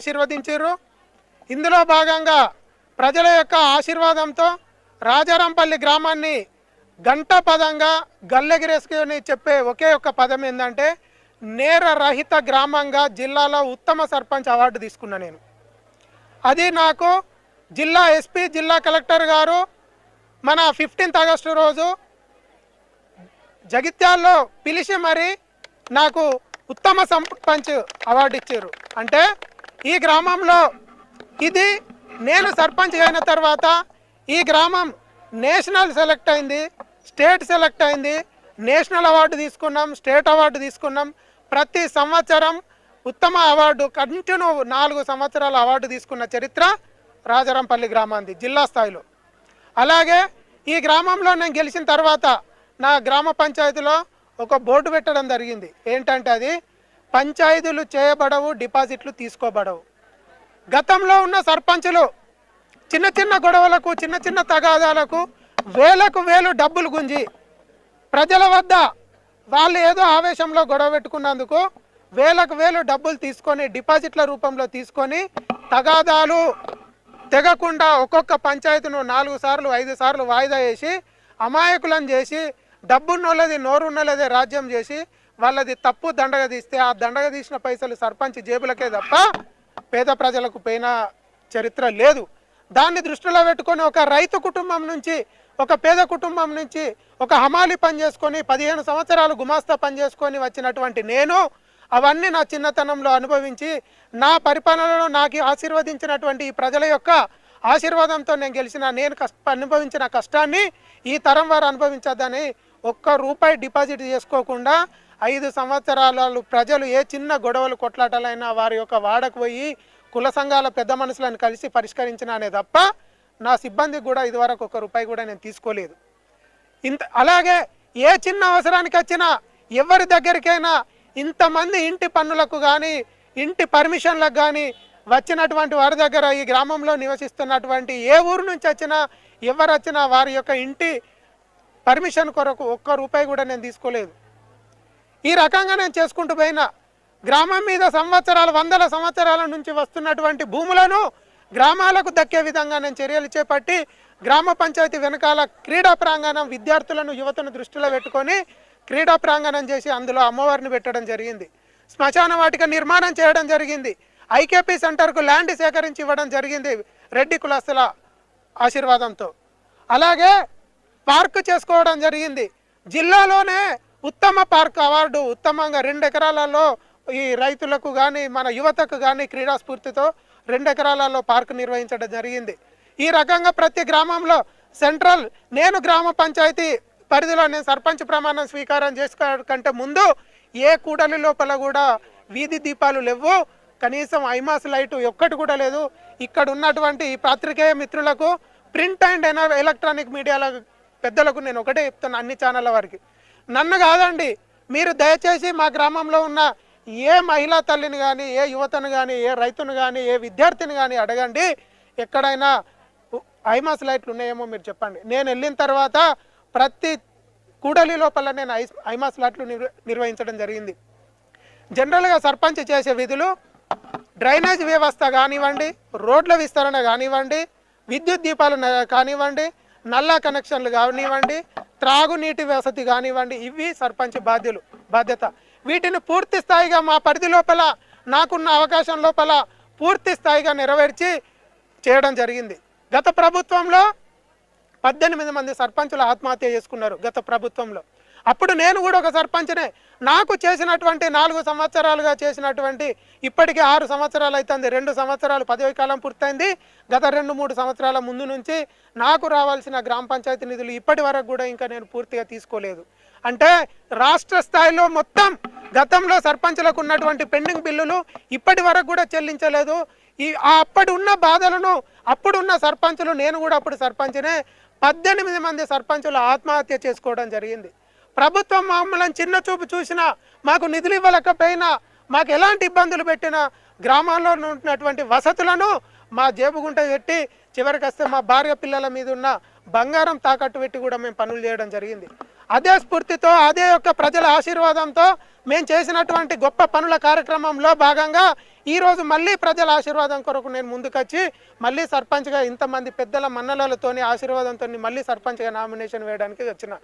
ఆశీర్వదించారు ఇందులో భాగంగా ప్రజల యొక్క ఆశీర్వాదంతో రాజారాంపల్లి గ్రామాన్ని గంట పదంగా గల్లెగిరేసుకుని చెప్పే ఒకే ఒక్క పదం ఏంటంటే నేర రహిత గ్రామంగా జిల్లాలో ఉత్తమ సర్పంచ్ అవార్డు తీసుకున్నా నేను. అది నాకు జిల్లా ఎస్పీ జిల్లా కలెక్టర్ గారు మన ఫిఫ్టీన్త్ ఆగస్టు రోజు జగిత్యాల్లో పిలిచి మరి నాకు ఉత్తమ సర్పంచ్ అవార్డు ఇచ్చారు. అంటే ఈ గ్రామంలో ఇది నేను సర్పంచ్ అయిన తర్వాత ఈ గ్రామం నేషనల్ సెలెక్ట్ అయింది స్టేట్ సెలెక్ట్ అయింది. నేషనల్ అవార్డు తీసుకున్నాం స్టేట్ అవార్డు తీసుకున్నాం. ప్రతి సంవత్సరం ఉత్తమ అవార్డు కంటిన్యూ నాలుగు సంవత్సరాల అవార్డు తీసుకున్న చరిత్ర రాజారాంపల్లి గ్రామాంది జిల్లా స్థాయిలో. అలాగే ఈ గ్రామంలో నేను గెలిచిన తర్వాత నా గ్రామ పంచాయతీలో ఒక బోర్డు పెట్టడం జరిగింది. ఏంటంటే అది పంచాయతీలు చేయబడవు డిపాజిట్లు తీసుకోబడవు. గతంలో ఉన్న సర్పంచులు చిన్న చిన్న గొడవలకు చిన్న చిన్న తగాదాలకు వేలకు వేలు డబ్బులు గుంజి ప్రజల వద్ద వాళ్ళు ఏదో ఆవేశంలో గొడవ పెట్టుకున్నందుకు వేలకు వేలు డబ్బులు తీసుకొని డిపాజిట్ల రూపంలో తీసుకొని తగాదాలు తెగకుండా ఒక్కొక్క పంచాయతీను నాలుగు సార్లు ఐదు సార్లు వాయిదా వేసి అమాయకులను చేసి డబ్బున్నోళ్ళది నోరున్నోళ్ళదే రాజ్యం చేసి వాళ్ళది తప్పు దండగ తీస్తే ఆ దండగ తీసిన పైసలు సర్పంచ్ జేబులకే తప్ప పేద ప్రజలకు పోయిన చరిత్ర లేదు. దాన్ని దృష్టిలో పెట్టుకొని ఒక రైతు కుటుంబం నుంచి ఒక పేద కుటుంబం నుంచి ఒక హమాలి పని చేసుకొని పదిహేను సంవత్సరాలు గుమాస్తా పని చేసుకొని వచ్చినటువంటి నేను అవన్నీ నా చిన్నతనంలో అనుభవించి నా పరిపాలనలో నాకు ఆశీర్వదించినటువంటి ఈ ప్రజల యొక్క ఆశీర్వాదంతో నేను గెలిచిన నేను కష్ట అనుభవించిన కష్టాన్ని ఈ తరం వారు అనుభవించద్దని ఒక్క రూపాయి డిపాజిట్ చేసుకోకుండా ఐదు సంవత్సరాలు ప్రజలు ఏ చిన్న గొడవలు కొట్లాటాలైనా వారి యొక్క వాడకు పోయి కుల సంఘాల పెద్ద మనుషులను కలిసి పరిష్కరించినానే తప్ప నా సిబ్బందికి కూడా ఇదివరకు ఒక రూపాయి కూడా నేను తీసుకోలేదు. ఇంత అలాగే ఏ చిన్న అవసరానికి వచ్చినా ఎవరి దగ్గరికైనా ఇంతమంది ఇంటి పన్నులకు కానీ ఇంటి పర్మిషన్లకు కానీ వచ్చినటువంటి వారి దగ్గర ఈ గ్రామంలో నివసిస్తున్నటువంటి ఏ ఊరు నుంచి వచ్చినా ఎవరు వచ్చినా వారి యొక్క ఇంటి పర్మిషన్ కొరకు ఒక్క రూపాయి కూడా నేను తీసుకోలేదు. ఈ రకంగా నేను చేసుకుంటూ పోయినా. గ్రామం మీద సంవత్సరాలు వందల సంవత్సరాల నుంచి వస్తున్నటువంటి భూములను గ్రామాలకు దక్కే విధంగా నేను చర్యలు చేపట్టి గ్రామ పంచాయతీ వెనకాల క్రీడా ప్రాంగణం విద్యార్థులను యువతను దృష్టిలో పెట్టుకొని క్రీడా ప్రాంగణం చేసి అందులో అమ్మవారిని పెట్టడం జరిగింది. శ్మశాన వాటిక నిర్మాణం చేయడం జరిగింది. ఐకేపీ సెంటర్కు ల్యాండ్ సేకరించి ఇవ్వడం జరిగింది రెడ్డి కులస్తుల ఆశీర్వాదంతో. అలాగే పార్క్ చేసుకోవడం జరిగింది. జిల్లాలోనే ఉత్తమ పార్క్ అవార్డు ఉత్తమంగా రెండు ఎకరాలలో ఈ రైతులకు కానీ మన యువతకు కానీ క్రీడా స్ఫూర్తితో రెండు ఎకరాలలో పార్క్ నిర్వహించడం జరిగింది. ఈ రకంగా ప్రతి గ్రామంలో సెంట్రల్ నేను గ్రామ పంచాయతీ పరిధిలో నేను సర్పంచ్ ప్రమాణం స్వీకారం చేసుకోవడం కంటే ముందు ఏ కూడలి లోపల కూడా వీధి దీపాలు లేవు. కనీసం ఐమాస్ లైట్ ఒక్కటి కూడా లేదు. ఇక్కడ ఉన్నటువంటి ఈ పాత్రికేయ మిత్రులకు ప్రింట్ అండ్ ఎలక్ట్రానిక్ మీడియాల పెద్దలకు నేను ఒకటే చెప్తాను అన్ని ఛానళ్ళ వారికి. నన్ను కాదండి. మీరు దయచేసి మా గ్రామంలో ఉన్న ఏ మహిళా తల్లిని కానీ ఏ యువతను కానీ ఏ రైతును కానీ ఏ విద్యార్థిని కానీ అడగండి. ఎక్కడైనా ఐమాస్ లైట్లు ఉన్నాయేమో మీరు చెప్పండి. నేను వెళ్ళిన తర్వాత ప్రతి కూడలి లోపల నేను ఐ ఐమాస్ లైట్లు నిర్వ- నిర్వహించడం జరిగింది. జనరల్గా సర్పంచ్ చేసే విధులు డ్రైనేజ్ వ్యవస్థ కానివ్వండి రోడ్ల విస్తరణ కానివ్వండి విద్యుత్ దీపాలు కానివ్వండి నల్లా కనెక్షన్లు కానివ్వండి త్రాగునీటి వసతి కానివ్వండి ఇవి సర్పంచ్ బాధ్యులు బాధ్యత. వీటిని పూర్తి స్థాయిగా మా పరిధి లోపల నాకున్న అవకాశం లోపల పూర్తి స్థాయిగా నెరవేర్చి చేయడం జరిగింది. గత ప్రభుత్వంలో పద్దెనిమిది మంది సర్పంచులు ఆత్మహత్య చేసుకున్నారు గత ప్రభుత్వంలో. అప్పుడు నేను కూడా ఒక సర్పంచ్నే నాకు చేసినటువంటి నాలుగు సంవత్సరాలుగా చేసినటువంటి ఇప్పటికీ ఆరు సంవత్సరాలు అవుతుంది రెండు సంవత్సరాలు పదవి కాలం పూర్తయింది. గత రెండు మూడు సంవత్సరాల ముందు నుంచి నాకు రావాల్సిన గ్రామ పంచాయతీ నిధులు ఇప్పటి వరకు కూడా ఇంకా నేను పూర్తిగా తీసుకోలేదు. అంటే రాష్ట్ర స్థాయిలో మొత్తం గతంలో సర్పంచులకు ఉన్నటువంటి పెండింగ్ బిల్లులు ఇప్పటి వరకు కూడా చెల్లించలేదు. ఈ అప్పటి ఉన్న బాధలను అప్పుడున్న సర్పంచులు నేను కూడా అప్పుడు సర్పంచ్నే పద్దెనిమిది మంది సర్పంచులు ఆత్మహత్య చేసుకోవడం జరిగింది. ప్రభుత్వం మమ్మల్ని చిన్న చూపు చూసినా మాకు నిధులు ఇవ్వలేకపోయినా మాకు ఎలాంటి ఇబ్బందులు పెట్టినా గ్రామాల్లో ఉన్నటువంటి వసతులను మా జేబుగుంట పెట్టి చివరికి వస్తే మా భార్య పిల్లల మీద ఉన్న బంగారం తాకట్టు పెట్టి కూడా మేము పనులు చేయడం జరిగింది. అదే స్ఫూర్తితో అదే యొక్క ప్రజల ఆశీర్వాదంతో మేము చేసినటువంటి గొప్ప పనుల కార్యక్రమంలో భాగంగా ఈరోజు మళ్ళీ ప్రజల ఆశీర్వాదం కొరకు నేను ముందుకొచ్చి మళ్ళీ సర్పంచ్గా ఇంతమంది పెద్దల మన్నలతోని ఆశీర్వాదంతో మళ్ళీ సర్పంచ్గా నామినేషన్ వేయడానికి వచ్చిన.